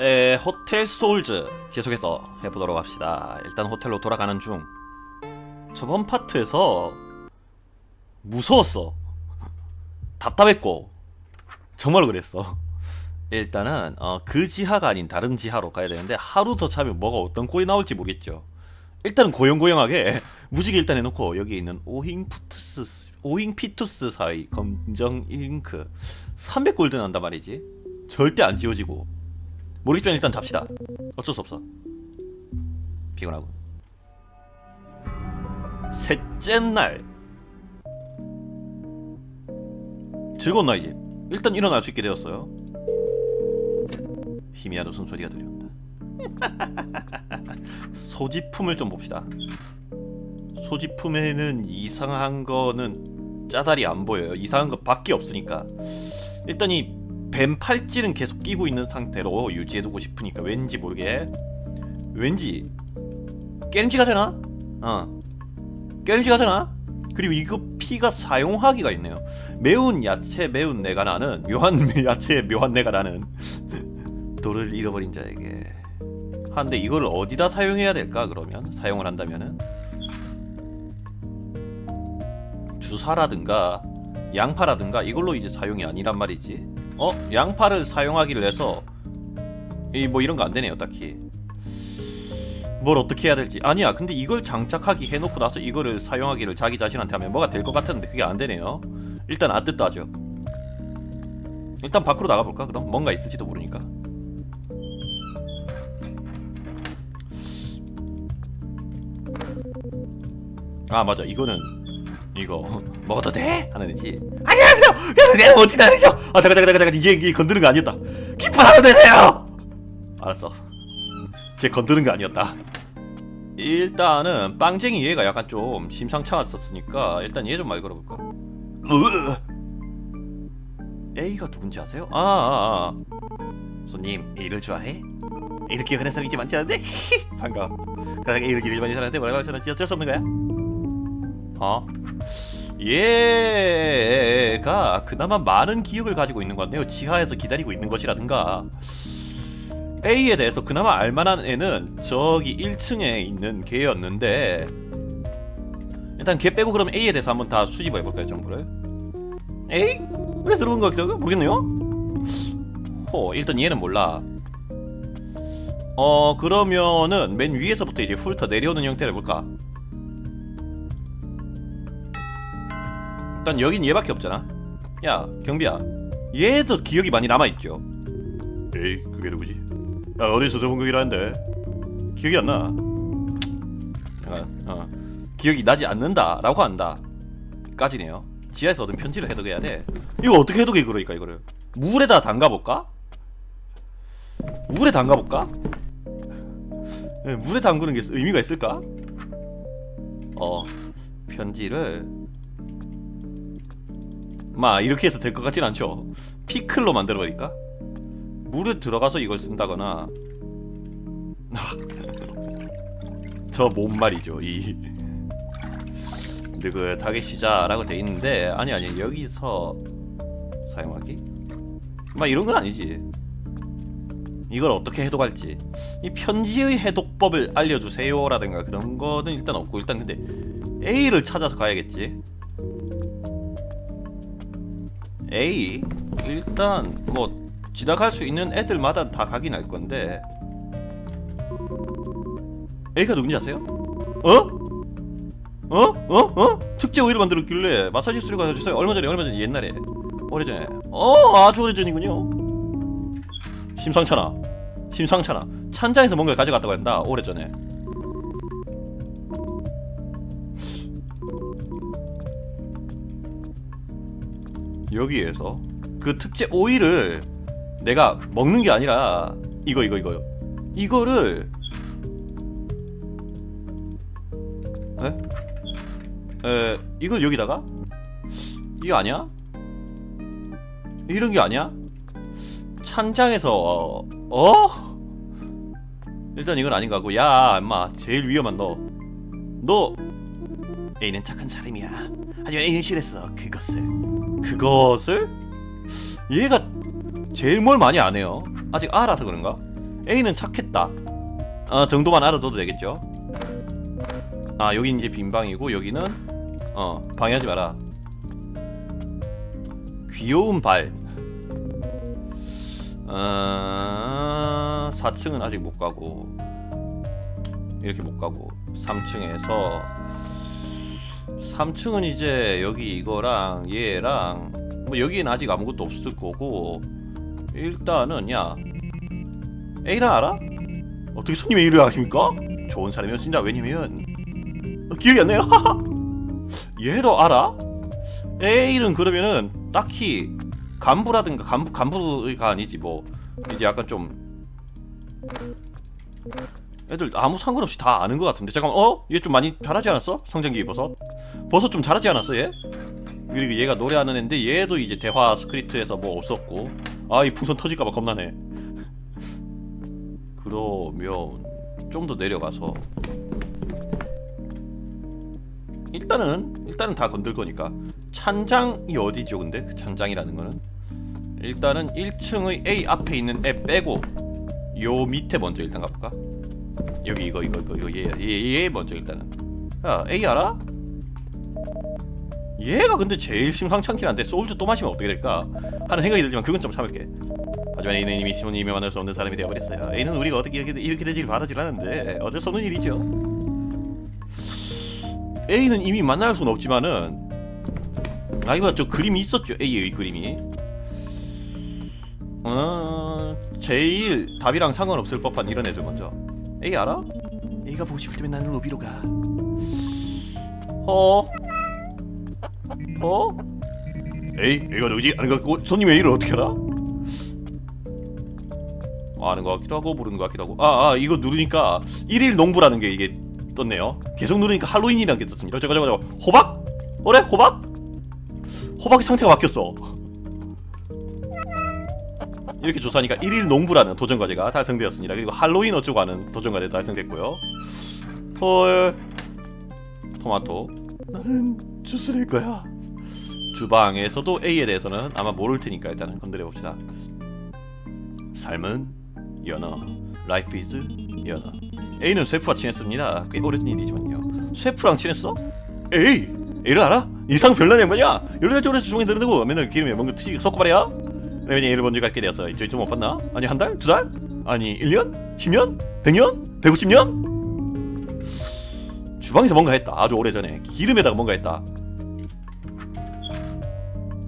에, 호텔 소울즈 계속해서 해보도록 합시다. 일단 호텔로 돌아가는 중 저번 파트에서 무서웠어. 답답했고 정말로 그랬어. 일단은 어, 그 지하가 아닌 다른 지하로 가야 되는데 하루 더 차면 뭐가 어떤 꼴이 나올지 모르겠죠. 일단은 고용고용하게 무지개 일단 해놓고 여기 있는 오잉푸트스 오잉 피투스 사이 검정 잉크 300골드 난단 말이지. 절대 안 지워지고 모르겠지만 일단 잡시다. 어쩔 수 없어. 피곤하고. 셋째 날. 즐거운 날이지. 일단 일어날 수 있게 되었어요. 희미한 웃음소리가 들려온다. 소지품을 좀 봅시다. 소지품에는 이상한 거는 짜다리 안 보여요. 이상한 거 밖에 없으니까. 일단 이 뱀 팔찌는 계속 끼고 있는 상태로 유지해두고 싶으니까 왠지 모르게 왠지 깨름지 가잖아 어. 깨름지 가잖아 그리고 이거 피가 사용하기가 있네요. 매운 야채 매운 내가 나는 묘한 야채 묘한 내가 나는 돌을 잃어버린 자에게. 한데 이걸 어디다 사용해야 될까 그러면? 사용을 한다면은? 주사라든가 양파라든가 이걸로 이제 사용이 아니란 말이지 어? 양파를 사용하기를 해서 이 뭐 이런 거 안 되네요 딱히. 뭘 어떻게 해야 될지. 아니야 근데 이걸 장착하기 해놓고 나서 이거를 사용하기를 자기 자신한테 하면 뭐가 될 것 같았는데 그게 안 되네요. 일단 안 하죠. 일단 밖으로 나가볼까 그럼? 뭔가 있을지도 모르니까. 아 맞아. 이거는 이거 먹어도 돼? 하는 애지 안녕하세요 여러분 내가 멋진 날이죠 아 잠깐 잠깐 잠깐 이게, 이게 건드는 거 아니었다 기뻐하면 되세요 알았어 쟤 건드는 거 아니었다 일단은 빵쟁이 얘가 약간 좀 심상찮았었으니까 일단 얘좀말 걸어볼까 으. A가 누군지 아세요? 아, 아, 아. 손님 A를 좋아해? A를 기억하는 사람이 이제 많지 않은데? 반가워 그러게 A를 기억이 많이 사는데 뭐라고 하잖아 어쩔 수 없는 거야 어? 얘가 그나마 많은 기억을 가지고 있는 것 같네요. 지하에서 기다리고 있는 것이라든가 A에 대해서 그나마 알만한 애는 저기 1층에 있는 걔였는데 일단 걔 빼고 그럼 A에 대해서 한번 다 수집해 볼까요, 정보를? A? 왜 들어온 거 같아요? 모르겠네요. 호, 일단 얘는 몰라. 어 그러면은 맨 위에서부터 이제 훑어 내려오는 형태를 볼까? 일단 여긴 얘밖에 없잖아. 야 경비야, 얘도 기억이 많이 남아 있죠. 에이 그게 누구지? 야 어디서 들어본 거긴 한데 기억이 안 나. 어, 어. 기억이 나지 않는다라고 한다. 까지네요. 지하에서 얻은 편지를 해독해야 돼. 이거 어떻게 해독해 그러니까 이거를 물에다 담가 볼까? 물에 담가 볼까? 네, 물에 담그는 게 의미가 있을까? 어 편지를 마 이렇게 해서 될 것 같진 않죠. 피클로 만들어 버릴까? 물에 들어가서 이걸 쓴다거나 저 몸 말이죠. 이 느긋하게 쉬자라고 돼 있는데 아니 아니 여기서 사용하기? 막 이런 건 아니지. 이걸 어떻게 해독할지 이 편지의 해독법을 알려주세요라든가 그런 거는 일단 없고 일단 근데 A를 찾아서 가야겠지. A 일단 뭐 지나갈 수 있는 애들마다 다 가긴 할 건데 A가 누군지 아세요? 어? 어? 어? 어? 특제 오일을 만들었길래 마사지 수료가 해주세요 얼마 전에 얼마 전에 옛날에 오래전에 어 아주 오래전이군요 심상찮아 심상찮아 찬장에서 뭔가를 가져갔다고 한다 오래전에 여기에서 그 특제 오일을 내가 먹는 게 아니라 이거 이거 이거요. 이거를 에? 에 이걸 여기다가 이거 아니야? 이런 게 아니야? 찬장에서 어? 어? 일단 이건 아닌 것 같고 야 엄마 제일 위험한 너너 A는 착한 사람이야 하지만 싫었어 그것을 그것을 얘가 제일 뭘 많이 안 해요. 아직 알아서 그런가? A는 착했다. 어, 정도만 알아둬도 되겠죠. 아, 여기 이제 빈 방이고 여기는 어, 방해하지 마라. 귀여운 발. 어, 4층은 아직 못 가고 이렇게 못 가고 3층에서 3층은 이제 여기 이거랑 얘랑 뭐 여기엔 아직 아무것도 없을 거고 일단은 야 A나 알아? 어떻게 손님 A를 아십니까? 좋은 사람이면 진짜 왜냐면 어, 기억이 안 나요. 얘도 알아? A는 그러면은 딱히 간부라든가 간부 간부가 아니지 뭐 이제 약간 좀 애들 아무 상관없이 다 아는 것 같은데. 잠깐 어? 얘 좀 많이 잘하지 않았어? 성장기 버섯 버섯 좀 잘하지 않았어 얘? 그리고 얘가 노래하는 애인데 얘도 이제 대화 스크립트에서 뭐 없었고. 아 이 풍선 터질까봐 겁나네. 그러면 좀 더 내려가서. 일단은 일단은 다 건들 거니까. 찬장이 어디죠 근데? 그 찬장이라는 거는? 일단은 1층의 A 앞에 있는 애 빼고 요 밑에 먼저 일단 가볼까 여기 이거 이거 이거 이거 얘, 얘, 얘 먼저 일단은. 야 A 알아? 얘가 근데 제일 심상치 않긴 한데 소울즈 또 마시면 어떻게 될까? 하는 생각이 들지만 그건 좀 참을게. 하지만 A는 이미 시모님이 만날 수 없는 사람이 되어버렸어요. A는 우리가 어떻게 이렇게, 이렇게 되길 바라질 않는데 어쩔 수 없는 일이죠. A는 이미 만날 수는 없지만은 아 이거 저 그림이 있었죠 A의 그림이. 어 제일 답이랑 상관없을 법한 이런 애들 먼저 A 알아? A가 보고 싶을 때면 나는 로비로 가 어? 어? 에이 A가 누구지? 아니 그 손님 A를 어떻게 알아? 아는 것 같기도 하고 모르는 것 같기도 하고 아, 아 이거 누르니까 1일 농부라는 게 이게 떴네요 계속 누르니까 할로윈이라는 게 떴습니다 저거 저거 저거 호박? 어래? 호박? 호박의 상태가 바뀌었어 이렇게 조사하니까 1일 농부라는 도전 과제가 달성되었습니다. 그리고 할로윈 어쩌고 하는 도전 과제도 달성됐고요. 헐. 토마토. 나는 주스 낼 거야. 주방에서도 A에 대해서는 아마 모를 테니까 일단은 건드려 봅시다. 삶은 연어. 라이프 이즈 연어. A는 셰프와 친했습니다. 꽤 오래된 일이지만요. 셰프랑 친했어? 에이 A를 알아? 이상 별난 양반이야. 가지 오래서 주방에 들어대고 맨날 기름에 뭔가 섞고 말이야 A를 먼저 갖게 되었어 저희 좀못 봤나? 아니 한 달? 두 달? 아니 1년? 10년? 100년? 150년? 주방에서 뭔가 했다 아주 오래전에 기름에다가 뭔가 했다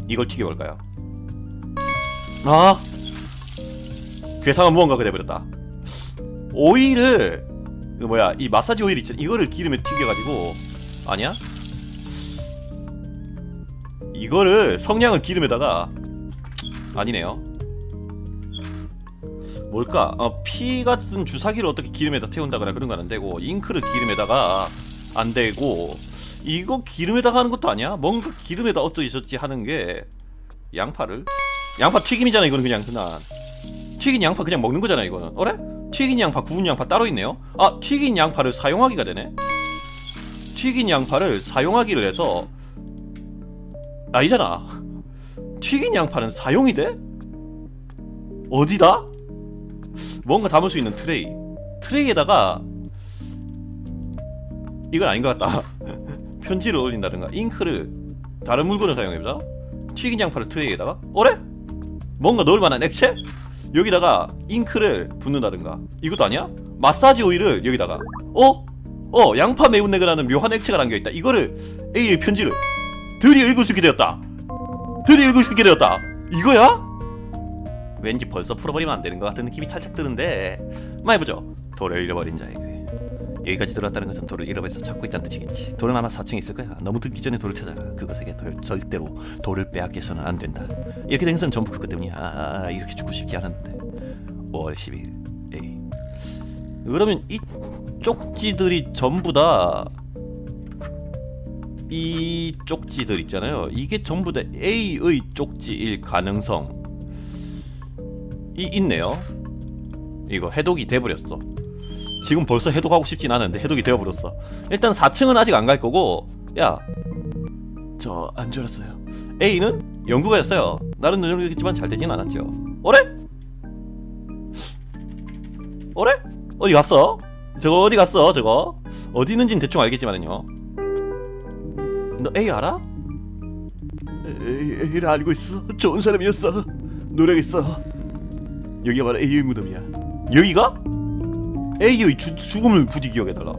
이걸 튀겨볼까요? 아 괴상한 무언가가 돼버렸다 오일을 그 뭐야 이 마사지 오일 있잖아 이거를 기름에 튀겨가지고 아니야? 이거를 성냥을 기름에다가 아니네요. 뭘까? 어, 피 같은 주사기를 어떻게 기름에다 태운다거나 그런 건 안 되고 잉크를 기름에다가 안 되고 이거 기름에다가 하는 것도 아니야? 뭔가 기름에다 어쩌 있었지 하는 게 양파를? 양파 튀김이잖아 이거는 그냥 그냥 튀긴 양파 그냥 먹는 거잖아 이거는. 어래? 튀긴 양파 구운 양파 따로 있네요. 아 튀긴 양파를 사용하기가 되네. 튀긴 양파를 사용하기를 해서 아니잖아 튀긴 양파는 사용이 돼? 어디다? 뭔가 담을 수 있는 트레이 트레이에다가 이건 아닌 것 같다 편지를 올린다든가 잉크를 다른 물건을 사용해보자 튀긴 양파를 트레이에다가 어래? 뭔가 넣을 만한 액체? 여기다가 잉크를 붓는다든가 이것도 아니야? 마사지 오일을 여기다가 어? 어 양파 매운 내가 나는 묘한 액체가 담겨있다 이거를 A의 편지를 들이 읽을 수 있게 되었다 읽을 수 있게 되었다. 이거야? 왠지 벌써 풀어버리면 안 되는 것 같은 느낌이 살짝 드는데. 많이 보죠. 돌을 잃어버린 자에게. 여기까지 들어왔다는 것은 돌을 잃어버려서 찾고 있다는 뜻이겠지. 돌은 아마 4층에 있을 거야. 너무 듣기 전에 돌을 찾아가. 그것에게 돌, 절대로 돌을 빼앗겨서는 안 된다. 이렇게 된 것은 전부 그것 때문이야. 아, 아, 이렇게 죽고 싶지 않았는데. 5월 10일. 에이. 그러면 이 쪽지들이 전부 다 이 쪽지들 있잖아요. 이게 전부 다 A의 쪽지일 가능성 이 있네요. 이거 해독이 돼버렸어. 지금 벌써 해독하고 싶진 않은데 해독이 되어버렸어. 일단 4층은 아직 안 갈 거고 야 저 안 줄었어요. A는 연구가였어요. 나는 노력했지만 잘 되진 않았죠. 어래? 어래? 어디 갔어? 저거 어디 갔어 저거? 어디 있는지는 대충 알겠지만은요 너 A 알아? 에이, A를 알고 있어. 좋은 사람이었어. 노력했어. 여기가 바로 A의 무덤이야. 여기가? A의 주, 죽음을 부디 기억해달라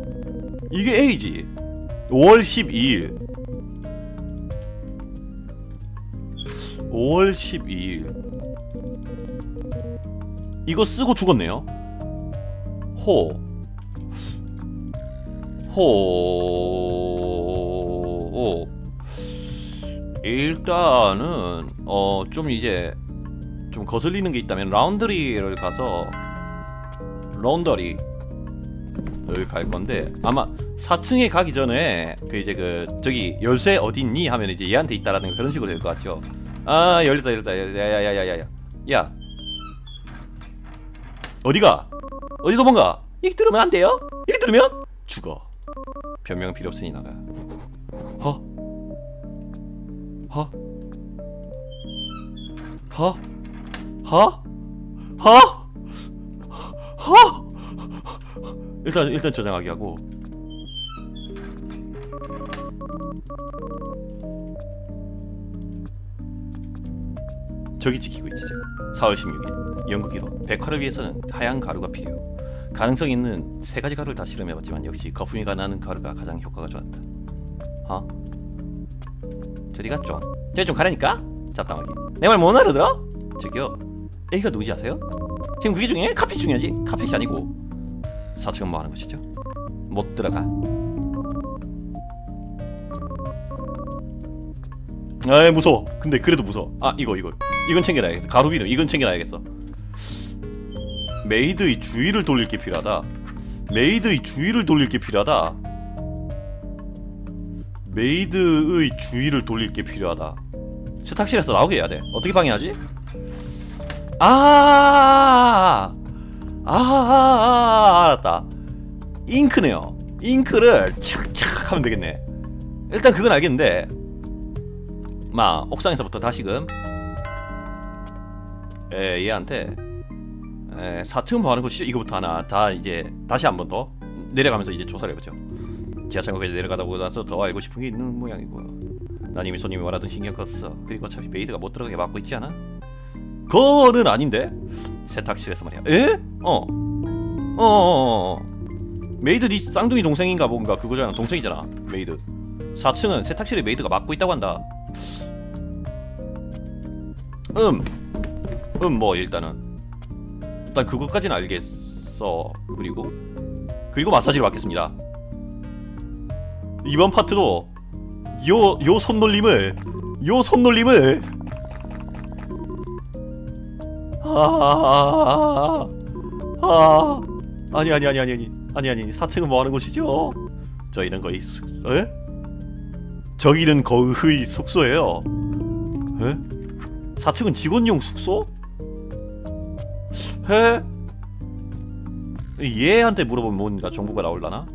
이게 A지 5월 12일 5월 12일 이거 쓰고 죽었네요 호 호... 일단은 어 좀 이제 좀 거슬리는 게 있다면 라운드리를 가서 런더리를 갈 건데 아마 4층에 가기 전에 그 이제 그 저기 열쇠 어디 있니? 하면 이제 얘한테 있다라는 그런 식으로 될 것 같죠. 아 열렸다 열렸다. 야야야야야야. 야. 어디가? 어디 도망가? 얘기 들으면 안 돼요? 얘기 들으면 죽어. 변명 필요 없으니 나가 허 허? 허? 허? 허? 허? 일단 일단 저장하기 하고 저기 지키고 있지 제가 4월 16일 연극기로 백화를 위해서는 하얀 가루가 필요해요 가능성 있는 세 가지 가루를 다 실험해봤지만 역시 거품이 가 나는 가루가 가장 효과가 좋았다 어? 저리 갔죠? 저리 좀 가라니까? 잡담하기. 내말 못 알아들어? 저기요 A가 누구지 아세요? 지금 그게 중요해? 카펫 중요하지. 카펫이 아니고. 4층은 뭐 하는 것이죠? 못 들어가. 아이 무서워. 근데 그래도 무서워. 아 이거 이거. 이건 챙겨놔야겠어. 가루비누 이건 챙겨놔야겠어. 메이드의 주의를 돌릴 게 필요하다. 메이드의 주의를 돌릴 게 필요하다 메이드의 주의를 돌릴 게 필요하다 세탁실에서 나오게 해야 돼 어떻게 방해하지? 아, 아, 아, 아, 알았다. 잉크네요. 잉크를 착착 하면 되겠네. 일단 그건 알겠는데, 마 옥상에서부터 다시금 에, 얘한테 에, 4층 뭐 하는 것이죠? 이거부터 하나 다 이제 다시 한 번 더 내려가면서 이제 조사를 해보죠. 지하철역까지 내려가다 보고 나서 더 알고 싶은 게 있는 모양이고요. 난 이미 손님이 원하던 신경 껐어. 그리고 어차피 메이드가 못 들어가게 막고 있지 않아? 그거는 아닌데 세탁실에서 말이야 에? 어. 어, 어, 어, 어. 메이드 네 쌍둥이 동생인가 뭔가 그거잖아 동생이잖아 메이드 4층은 세탁실에 메이드가 맡고 있다고 한다 음 음 뭐 일단은 일단 그것까지는 알겠어 그리고 그리고 마사지를 받겠습니다 이번 파트도 요 요 손놀림을 요 손놀림을 아, 아, 아니 아니 아니 아니 아니 아니 아니 4층은 뭐 하는 곳이죠? 저희는 거의 숙, 에? 저기는 거의 숙소예요. 에? 4층은 직원용 숙소? 해? 얘한테 물어보면 뭔가 정보가 나올라나?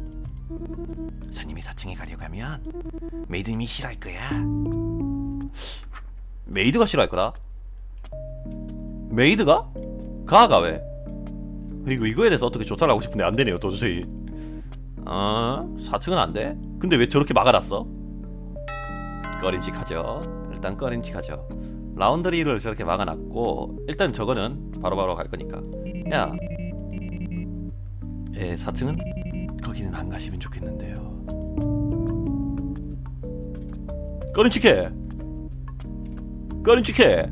손님이 4층에 가려고 하면 메이드님이 싫어할 거야. 메이드가 싫어할 거다. 메이드가? 가가 왜? 그리고 이거에 대해서 어떻게 조사를 하고 싶은데 안 되네요 도저히 어? 4층은 안 돼? 근데 왜 저렇게 막아놨어? 꺼림칙하죠 일단 꺼림칙하죠 라운드리를 저렇게 막아놨고 일단 저거는 바로바로 갈 거니까 야 예, 4층은? 거기는 안 가시면 좋겠는데요 꺼림칙해 꺼림칙해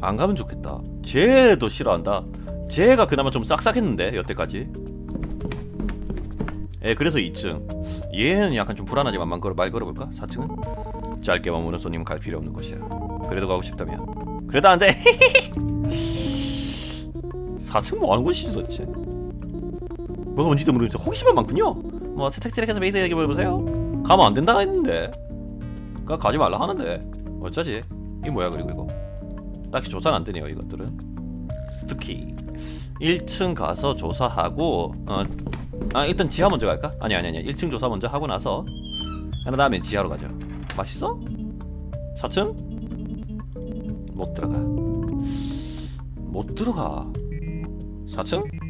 안 가면 좋겠다. 쟤도 싫어한다. 쟤가 그나마 좀 싹싹했는데 여태까지. 예, 그래서 2층. 얘는 약간 좀 불안하지만 말, 걸어, 말 걸어볼까? 4층은? 짧게 머무는 손님은 갈 필요 없는 곳이야. 그래도 가고 싶다면. 그래도 안 돼. 4층 뭐 하는 곳이지 도대체? 뭐가 뭔지도 모르겠어. 호기심은 많군요. 뭐 세탁실에 가서 메이드 얘기 해보세요. 가면 안 된다 했는데. 가 가지 말라 하는데. 어쩌지? 이게 뭐야 그리고 이거. 딱히 조사는 안 되네요 이것들은 특히 1층 가서 조사하고 어, 아 일단 지하 먼저 갈까? 아니 아니 아니 1층 조사 먼저 하고 나서 그 다음에 지하로 가죠 맛있어? 4층? 못 들어가 못 들어가 4층?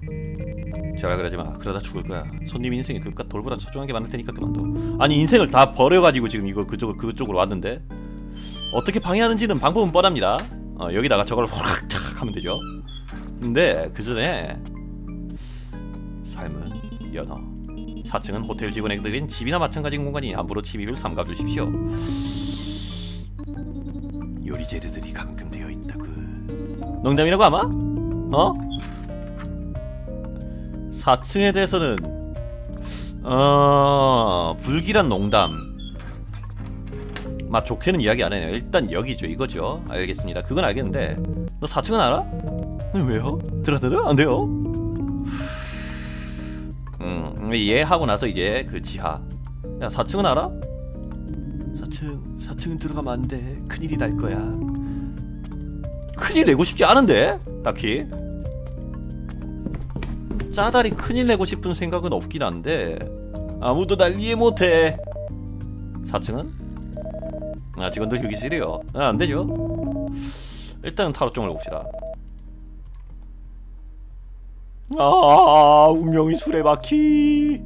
제발 그러지 마. 그러다 죽을 거야. 손님 인생이 그깟 돌보다 소중한 게 많을 테니까 그만둬. 아니 인생을 다 버려가지고 지금 이거 그쪽 그쪽으로 왔는데 어떻게 방해하는지는 방법은 뻔합니다. 어, 여기다가 저걸 확착 하면 되죠. 근데 그 전에 삶은 연어. 4층은 호텔 직원에게는 집이나 마찬가지인 공간이 함부로 침입을 삼가 주십시오. 요리 재료들이 가끔 되어 있다고. 농담이라고 아마? 어? 4층에 대해서는 어 불길한 농담. 맛 좋게는 이야기 안 해요. 일단 여기죠. 이거죠. 알겠습니다. 그건 알겠는데 너 4층은 알아? 왜요? 들어들어? 안 돼요? 음 이해하고 나서 이제 그 지하. 야 4층은 알아? 4층 4층은 들어가면 안돼. 큰일이 날 거야. 큰일 내고 싶지 않은데 딱히 짜다리 큰일 내고 싶은 생각은 없긴 한데 아무도 날 이해 못해. 4층은? 아 직원들 휴게실이요. 아 안되죠. 일단은 타로점을 봅시다. 아 운명이 수레바퀴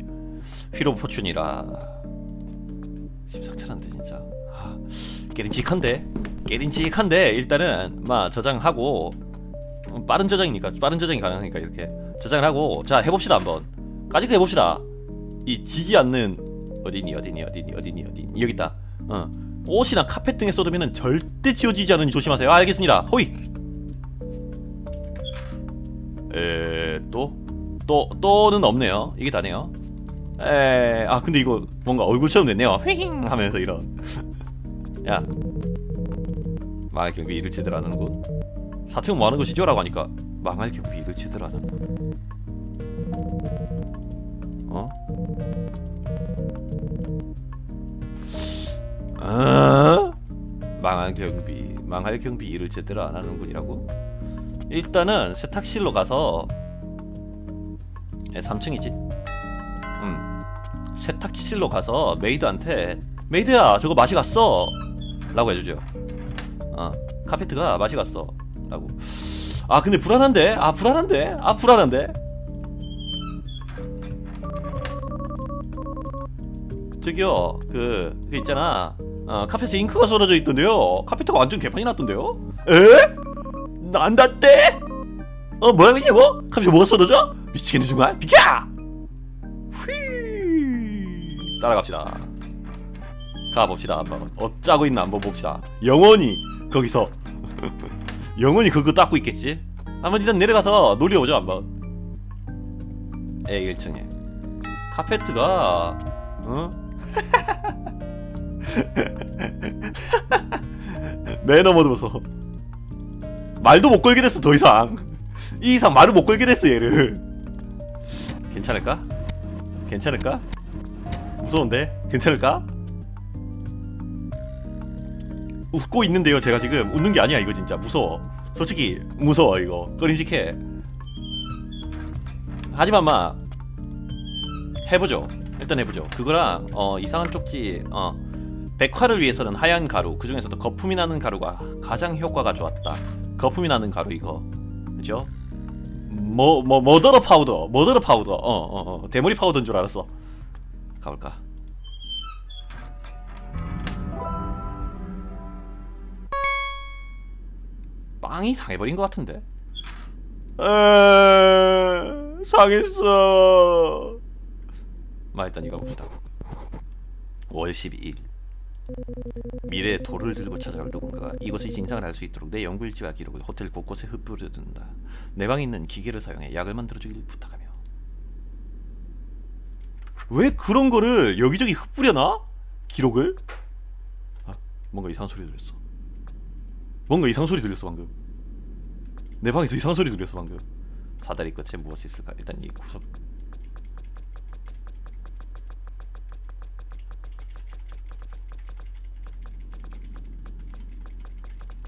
휘로 포춘이라. 심상찮은데 진짜. 아, 깨림직한데? 깨림직한데 일단은 막 저장하고. 음, 빠른 저장이니까 빠른 저장이 가능하니까 이렇게 저장을 하고 자 해봅시다 한번. 까짓거 해봅시다. 이 지지 않는 어디니 어디니 어디니 어디니 어디니. 여기 있다. 어. 옷이나 카펫 등에 쏟으면 절대 지워지지 않으니 조심하세요. 알겠습니다. 호이. 에또 또 또는 없네요. 이게 다네요. 에 아 근데 이거 뭔가 얼굴처럼 됐네요. 휘잉 하면서 이런. 야. 망할 경비 일을 제대로 안 하는군. 4층은 뭐 하는 것이죠? 라고 하니까 망할 경비 일을 제대로 안 하는 어? 어? 망할 경비 망할 경비 일을 제대로 안 하는군이라고? 일단은 세탁실로 가서 예, 3층이지. 음. 세탁실로 가서 메이드한테 메이드야 저거 맛이 갔어. 라고 해주죠. 어. 카페트가 맛이 갔어. 라고. 아 근데 불안한데? 아 불안한데? 아 불안한데 저기요 그, 그 있잖아 어, 카페트에 잉크가 쏟아져 있던데요 카페트가 완전 개판이 났던데요 에? 난다떼? 어 뭐야 그냐고? 카페트 뭐가 쏟아져? 미치겠네 정말 비켜! 휘 따라갑시다 가봅시다 한번 어짜고 있나 한번 봅시다 영원히 거기서 영원히 그거 닦고 있겠지 한번 일단 내려가서 놀려보죠 한번 에 1층에 카페트가 어? 매너 모드서 말도 못 걸게 됐어 더 이상. 이 이상 말을 못 걸게 됐어 얘를. 괜찮을까? 괜찮을까? 무서운데? 괜찮을까? 웃고 있는데요 제가 지금. 웃는 게 아니야 이거 진짜. 무서워. 솔직히 무서워 이거. 꺼림직해. 하지만 마 해보죠 일단 해보죠. 그거랑 어 이상한 쪽지 어 백화를 위해서는 하얀 가루 그 중에서도 거품이 나는 가루가 가장 효과가 좋았다. 거품이 나는 가루 이거. 그죠? 뭐 뭐 머더러 파우더 머더러 파우더. 어 어 어, 대머리 파우더인 줄 알았어. 가볼까? 빵이 상해버린 것 같은데? 에 상했어 마 일단 이거 봅시다. 월 12일. 미래의 돌을 들고 찾아올 누군가가 이곳의 진상을 알 수 있도록 내 연구일지와 기록을 호텔 곳곳에 흩뿌려둔다. 내 방에 있는 기계를 사용해 약을 만들어주길 부탁하며. 왜 그런 거를 여기저기 흩뿌려놔? 기록을? 아 뭔가 이상한 소리 들렸어. 뭔가 이상한 소리 들렸어 방금. 내 방에서 이상한 소리 들렸어 방금. 사다리 끝에 무엇이 있을까? 일단 이 구석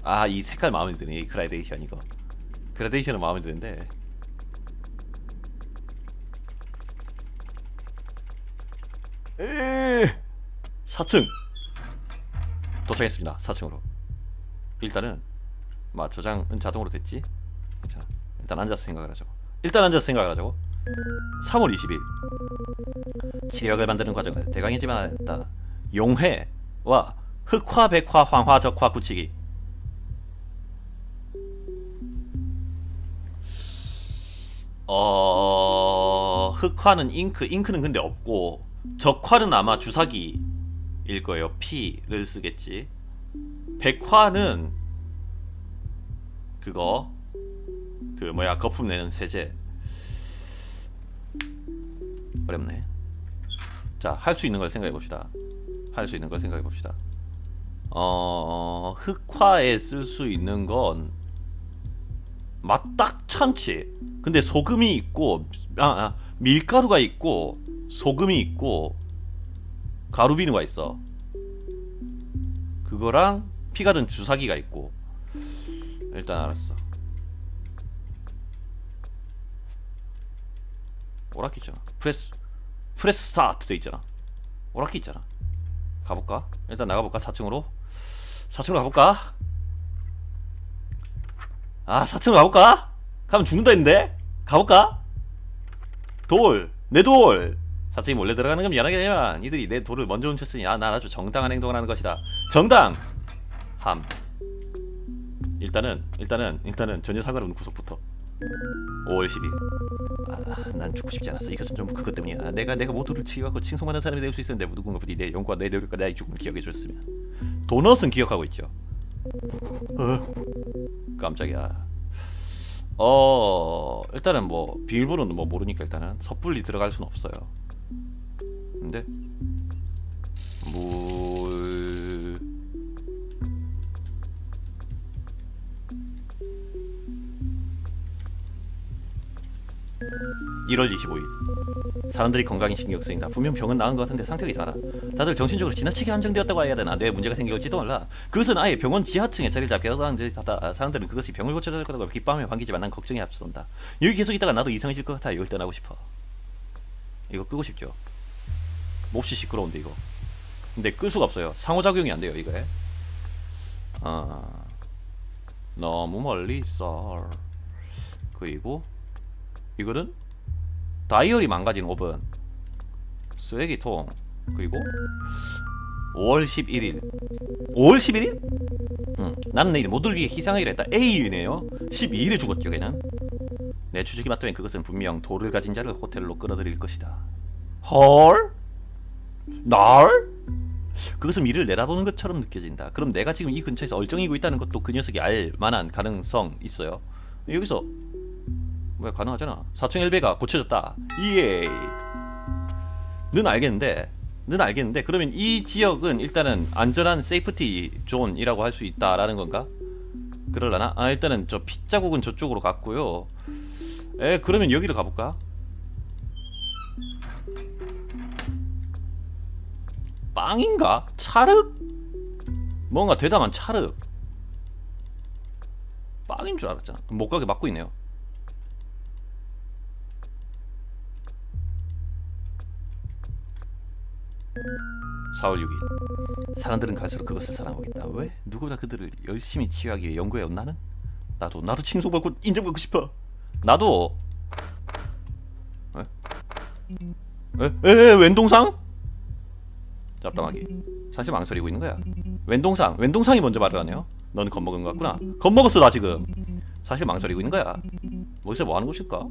아 이 색깔 마음에 드네 이 그라데이션 이거. 그라데이션은 마음에 드는데. 에 4층. 도착했습니다 4층으로. 일단은 마 저장은 자동으로 됐지? 자 일단 앉아서 생각을 하죠 일단 앉아서 생각을 하자고. 3월 20일. 치력을 만드는 과정을 대강이지만 했다. 용해와 흑화 백화 황화 적화 굳히기 어 흑화는 잉크 잉크는 근데 없고 적화는 아마 주사기일 거예요. P를 쓰겠지. 백화는 그거 그 뭐야 거품 내는 세제. 어렵네. 자 할 수 있는 걸 생각해 봅시다. 할 수 있는 걸 생각해 봅시다. 어 흑화에 쓸 수 있는 건 맞딱찮지 근데 소금이 있고 아, 아 밀가루가 있고 소금이 있고 가루비누가 있어. 그거랑 피가 든 주사기가 있고. 일단 알았어. 오락기 있잖아. 프레스 프레스 스타트 돼 있잖아. 오락기 있잖아. 가볼까? 일단 나가볼까? 4층으로? 4층으로 가볼까? 아 4층으로 가볼까? 가면 죽는다 했는데 가볼까? 돌! 내 돌! 4층이 몰래 들어가는 건 미안하겠지만 이들이 내 돌을 먼저 훔쳤으니 아, 난 아주 정당한 행동을 하는 것이다 정당! 함 일단은 일단은 일단은 전혀 상관없는 구석부터 5월 10일 아, 난 죽고 싶지 않았어 이것은 좀 그것 때문이야 내가 내가 모두를 치유하고 칭송받는 사람이 될 수 있었는데 누군가 부디 내 영과 내 노력과 나의 죽음을 기억해 줬으면 도넛은 기억하고 있죠 어, 깜짝이야. 어 일단은 뭐 비밀번호는 뭐 모르니까 일단은 섣불리 들어갈 수는 없어요. 근데 1월 25일. 사람들이 건강에 신경 쓰인다. 분명 병은 나은 것 같은데 상태가 이상하다. 다들 정신적으로 지나치게 안정되었다고 해야 되나? 뇌에 문제가 생길지도 몰라. 그것은 아예 병원 지하층에 자리를 잡게 짓이다 사람들은 그것이 병을 고쳐줄 거라고 기뻐하며 반기지만 난 걱정이 앞선다. 여기 계속 있다가 나도 이상해질 것 같아. 이걸 떠나고 싶어. 이거 끄고 싶죠? 몹시 시끄러운데 이거. 근데 끌 수가 없어요. 상호작용이 안 돼요 이거에. 아 너무 멀리 있어. 그리고 이거는 다이어리 망가진 오븐 쓰레기통 그리고 5월 11일 5월 11일? 응. 나는 내일 모두를 위해 희생하기로 했다 A일이네요 12일에 죽었죠 걔는 내 추적이 맞다면 그것은 분명 돌을 가진 자를 호텔로 끌어들일 것이다 헐? 날? 그것은 미를 내다보는 것처럼 느껴진다 그럼 내가 지금 이 근처에서 얼쩡이고 있다는 것도 그 녀석이 알 만한 가능성 있어요 여기서 왜 가능하잖아 4층 엘베가 고쳐졌다 이에이 는 알겠는데 는 알겠는데 그러면 이 지역은 일단은 안전한 세이프티 존이라고 할 수 있다라는 건가? 그럴라나? 아 일단은 저 핏자국은 저쪽으로 갔고요 에 그러면 여기로 가볼까? 빵인가? 차륵? 뭔가 대담한 차륵 빵인 줄 알았잖아 못 가게 막고 있네요 4월 6일 사람들은 갈수록 그것을 사랑하겠다 왜? 누구보다 그들을 열심히 치유하기 위해 연구해온 나는? 나도 나도 칭송받고 인정받고 싶어 나도 에? 에? 에? 에? 왼동상? 잡담하기 사실 망설이고 있는 거야 왼동상 왼동상이 먼저 말을 하네요 너는 겁먹은 것 같구나 겁먹었어 나 지금 사실 망설이고 있는 거야 뭐기서 뭐 하는 것일까?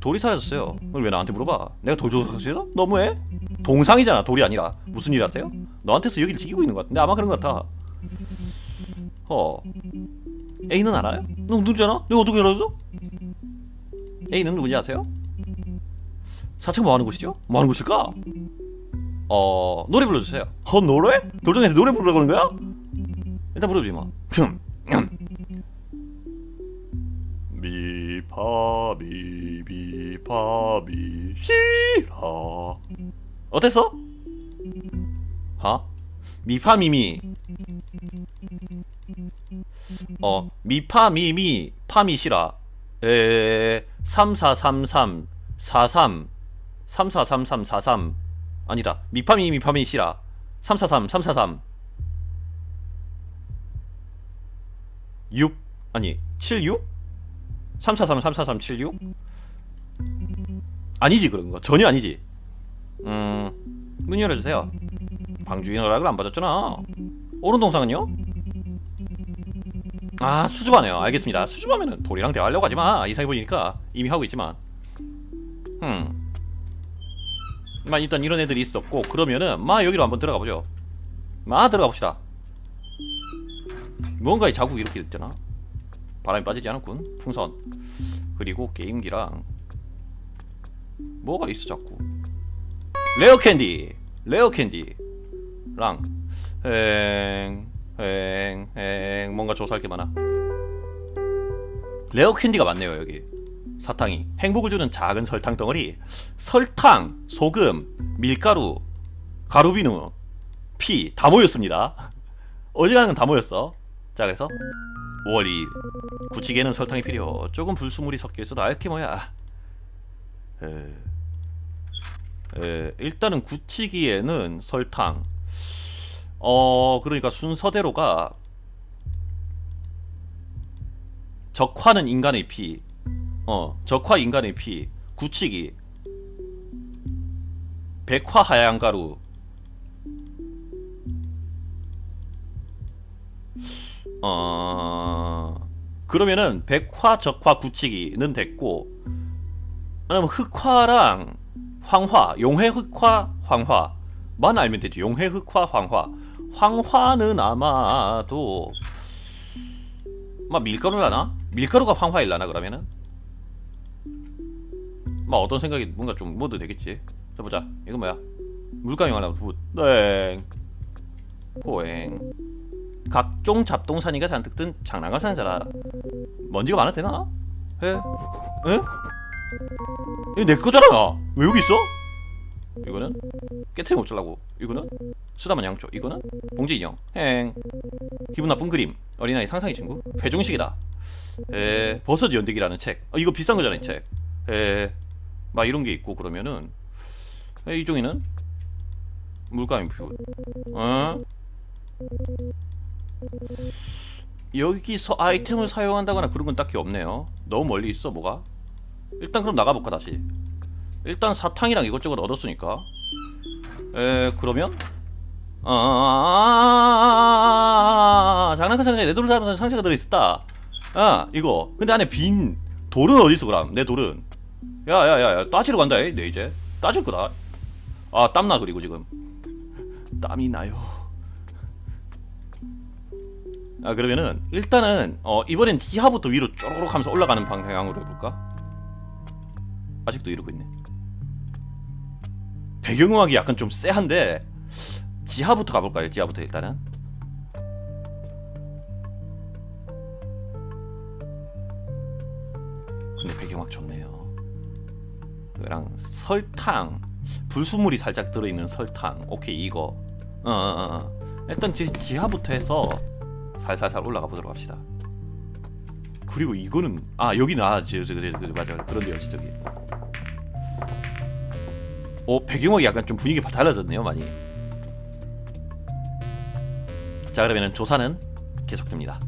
돌이 사라졌어요 그걸 왜 나한테 물어봐 내가 돌 조작했어? 너무해? 동상이잖아 돌이 아니라 무슨 일 하세요? 너한테서 여기를 지키고 있는 것 같은데 아마 그런 것 같아 어 A는 알아요? 너 누구잖아? 내가 어떻게 알았어? A는 누군지 아세요? 사측 뭐 하는 곳이죠? 뭐 하는 곳일까? 어 노래 불러주세요 어 노래? 돌정에서 노래 부르라고 하는 거야? 일단 부르지 뭐 미파미 미 파미 시라 어땠어? 하? 미파미미. 어 미파미미. 파미시라 에 3433 43 3433 43 아니다. 미파미 미 파미시라 343 343 6 아니 76? 343 34376 아니지 그런 거. 전혀 아니지. 음문 열어주세요. 방주인 허락을 안 받았잖아. 오른 동상은요? 아 수줍하네요. 알겠습니다. 수줍하면은 돌이랑 대화하려고 하지마. 이상해 보이니까 이미 하고 있지만. 음. 마 일단 이런 애들이 있었고 그러면은 마 여기로 한번 들어가 보죠. 마 들어가 봅시다. 뭔가의 자국이 이렇게 있잖아. 바람이 빠지지 않았군. 풍선. 그리고 게임기랑 뭐가 있어 자꾸? 레어 캔디. 레어 캔디랑. 행행행 뭔가 조사할 게 많아. 레어 캔디가 많네요 여기. 사탕이. 행복을 주는 작은 설탕 덩어리. 설탕 소금 밀가루 가루비누 피. 다 모였습니다. 어지간한 건 다 모였어. 자 그래서 5월 2일. 구치기에는 설탕이 필요. 조금 불순물이 섞여 있어도 알게 뭐야 에... 에, 일단은 굳히기에는 설탕. 어 그러니까 순서대로가 적화는 인간의 피. 어, 적화 인간의 피, 굳히기, 백화 하얀 가루. 어, 그러면은 백화, 적화, 굳히기는 됐고, 그러면 흑화랑 황화, 용해 흑화, 황화만 알면 되죠. 용해 흑화, 황화. 황화는 아마도 막 밀가루라나? 밀가루가 황화일라나 그러면은? 막 어떤 생각이 뭔가 좀 뭐도 되겠지. 자 보자. 이거 뭐야? 물감이 하나 붓. 땡. 포행. 각종 잡동사니가 잔뜩 든 장난감 상자라. 먼지가 많아도 되나? 에? 에? 이거 내 거잖아. 왜 여기 있어? 이거는 깨트리 못 잘라고. 이거는 수다만 양초. 이거는 봉지 인형. 행. 기분 나쁜 그림. 어린아이 상상의 친구. 회중식이다. 에 버섯 연대기라는 책. 어, 이거 비싼 거잖아 이 책. 에. 막 이런 게 있고 그러면은 에, 이 종이는 물감이 표. 어? 여기서 아이템을 사용한다거나 그런 건 딱히 없네요. 너무 멀리 있어 뭐가? 일단 그럼 나가볼까 다시. 일단 사탕이랑 이것저것 얻었으니까. 에 그러면 아 장난감 상자에 내 돌을 담아서 상자가 들어있었다. 아 이거 근데 안에 빈 돌은 어디 있어 그럼 내 돌은? 야야야야 따지러 간다 이, 내 이제 따질 거다. 아 땀나 그리고 지금 땀이 나요. 아 그러면은 일단은 어 이번엔 지하부터 위로 쪼르륵 하면서 올라가는 방향으로 해볼까? 아직도 이러고 있네. 배경음악이 약간 좀 쎄한데 지하부터 가볼까요? 지하부터 일단은. 근데 배경음악 좋네요. 그랑 설탕 불순물이 살짝 들어있는 설탕. 오케이 이거. 어, 어, 어. 일단 지, 지하부터 해서 살살살 올라가 보도록 합시다. 그리고 이거는 아 여기는 아 저 저 저, 저, 저, 맞아 그런데요 저기. 어 배경음악이 약간 좀 분위기가 달라졌네요 많이. 자 그러면은 조사는 계속됩니다.